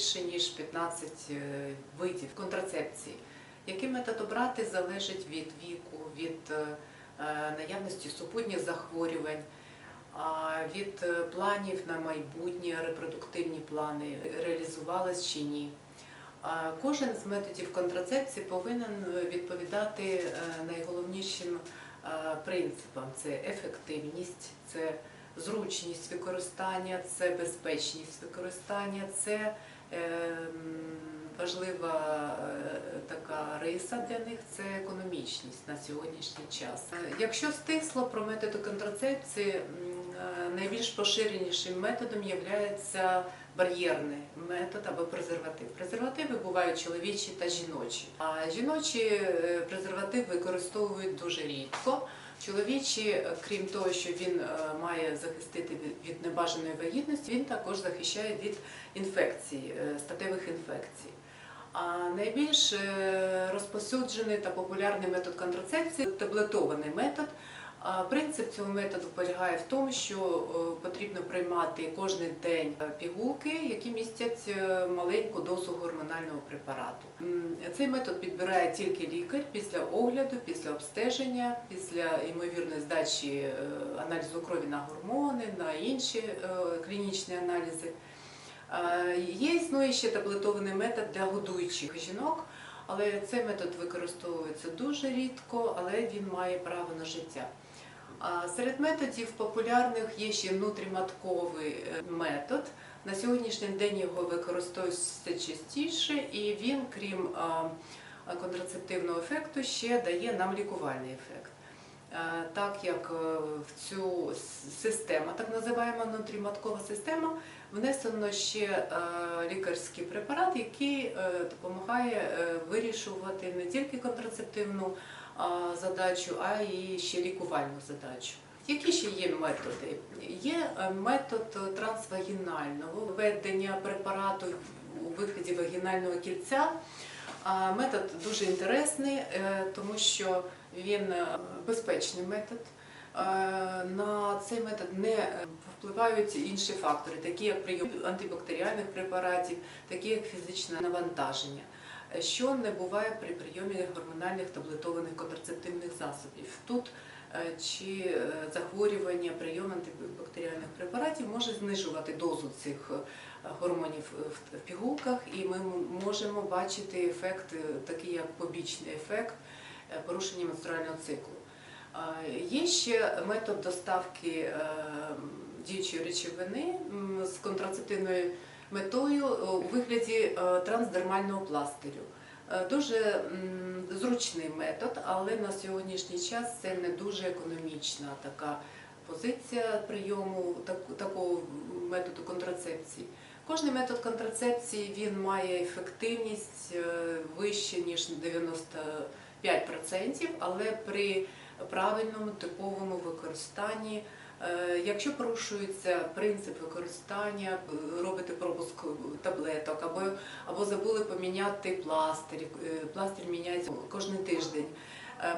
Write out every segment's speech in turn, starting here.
більше ніж 15 е, видів контрацепції. Який метод обрати залежить від віку, від е, е, наявності супутніх захворювань, від планів на майбутнє, репродуктивні плани, реалізувались чи ні. Кожен з методів контрацепції повинен відповідати найголовнішим принципам: це ефективність, це зручність використання, це безпечність використання, це важлива е, така риса для них це економічність на сьогоднішній час. Е, Якщо стисло про методи контрацепції, е, найбільш поширенішим методом є бар'єрний метод або презерватив. Презервативи бувають чоловічі та жіночі. А жіночі презерватив використовують дуже рідко. Чоловічі, е, крім того, що він е, має захистити від- небажаної вагітності, він також захищає від інфекцій, е, статевих інфекцій. А найбільш розпосюджений та популярний метод контрацепції таблетований метод. Принцип цього методу полягає в тому, що е, потрібно приймати кожен день е, пігулки, які містять е, маленьку дозу гормонального препарату. Цей метод підбирає тільки лікар після огляду, після обстеження, після ймовірної здачі аналізу крові на гормони, на інші клінічні аналізи. Є існує ще таблетований метод для годуючих жінок, але цей метод використовується дуже рідко, але він має право на життя. Серед методів популярних є ще внутріматковий е, метод. На сьогоднішній день його використовують все частіше, і він, крім контрацептивного ефекту, ще дає нам лікувальний ефект. Е, Так як е, в цю систему, так називаємо внутріматкова система, внесено ще лікарський препарат, який допомагає вирішувати не тільки контрацептивну задачу, а й ще лікувальну задачу. Які ще є методи? Є е, метод трансвагінального введення препарату у вигляді вагінального кільця. Метод дуже інтересний, е, тому що він е, безпечний метод. На цей метод не впливають інші фактори, такі як прийом антибактеріальних препаратів, такі як фізичне навантаження, що не буває при прийомі гормональних таблетованих контрацептивних засобів. Тут е, чи е, захворювання прийом антибактеріальних препаратів може знижувати дозу цих е, гормонів в- пігулках, і ми можемо бачити ефект, такий як побічний ефект порушення менструального циклу. Є ще метод доставки діючої речовини з контрацептивною метою е, у вигляді е, трансдермального пластирю. Е, Дуже зручний метод, але на сьогоднішній час це не дуже економічна така позиція прийому так- такого методу контрацепції. Кожний метод контрацепції він має ефективність вище ніж 95%, але при правильному типовому використанні. Е, Якщо порушується принцип використання, е, робите пропуск таблеток, або, або забули поміняти пластир, е, пластир міняється кожен тиждень.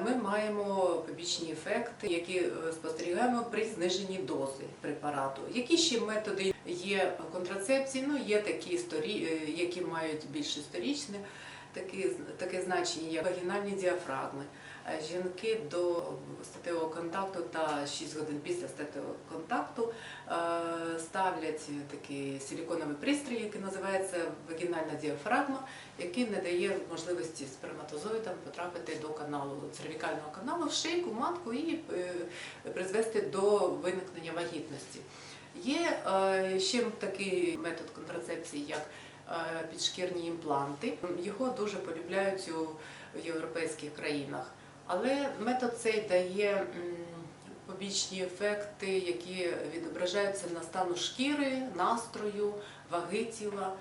Ми маємо побічні ефекти, які спостерігаємо при зниженні дози препарату. Які ще методи є контрацепції? Ну є такі які мають більш історичне таке, таке значення, як вагінальні діафрагми. Е, Жінки до статевого контакту та 6 годин після статевого контакту е, ставлять такий силіконовий пристрій, який називається вагінальна діафрагма, який не дає можливості сперматозоїдам потрапити до каналу цервікального каналу в шийку, матку і е, призвести до виникнення вагітності. Є ще такий метод контрацепції, як підшкірні імпланти. Його дуже полюбляють у європейських країнах. Але метод цей дає побічні ефекти, які відображаються на стану шкіри, настрою, ваги тіла.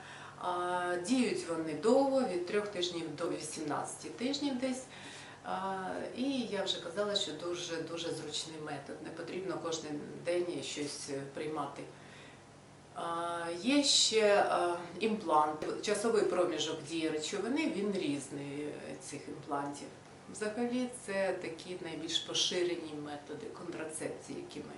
Діють вони довго, від 3 тижнів до 18 тижнів десь. І я вже казала, що дуже дуже зручний метод. Не потрібно кожен день щось е, приймати. Є ще імплант. Часовий проміжок дії речовини він різний е, цих імплантів. Взагалі, це такі найбільш поширені методи контрацепції, які ми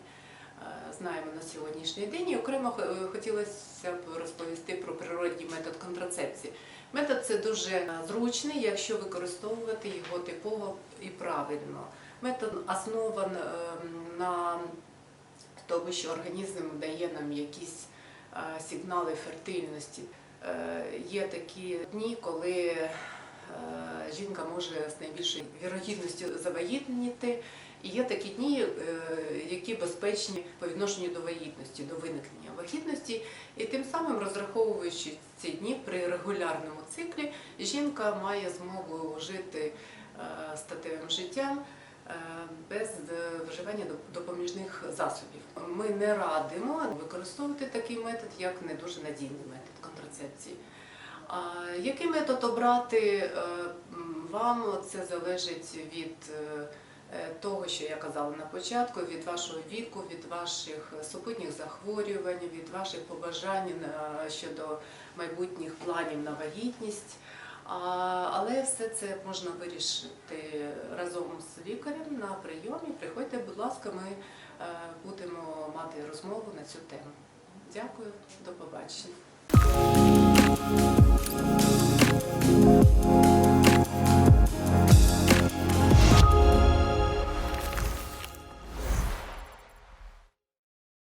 знаємо на сьогоднішній день. І окремо е, хотілося б розповісти про природній метод контрацепції. Метод це дуже е, зручний, якщо використовувати його типово і правильно. Метод основан е, на тому, що організм дає нам якісь е, сигнали фертильності. Е, Є такі дні, коли е, жінка може з найбільшою вірогідністю завагітніти. І є такі дні, е, які безпечні по відношенню до вагітності, до виникнення вагітності. І тим самим, розраховуючи ці дні при регулярному циклі, жінка має змогу жити е, статевим життям е, без е, вживання доп- допоміжних засобів. Ми не радимо використовувати такий метод як не дуже надійний метод контрацепції. А який метод обрати е, вам? Це залежить від е, того, що я казала на початку, від вашого віку, від ваших супутніх захворювань, від ваших побажань щодо майбутніх планів на вагітність. Але все це можна вирішити разом з лікарем на прийомі. Приходьте, будь ласка, ми е, будемо мати розмову на цю тему. Дякую, до побачення.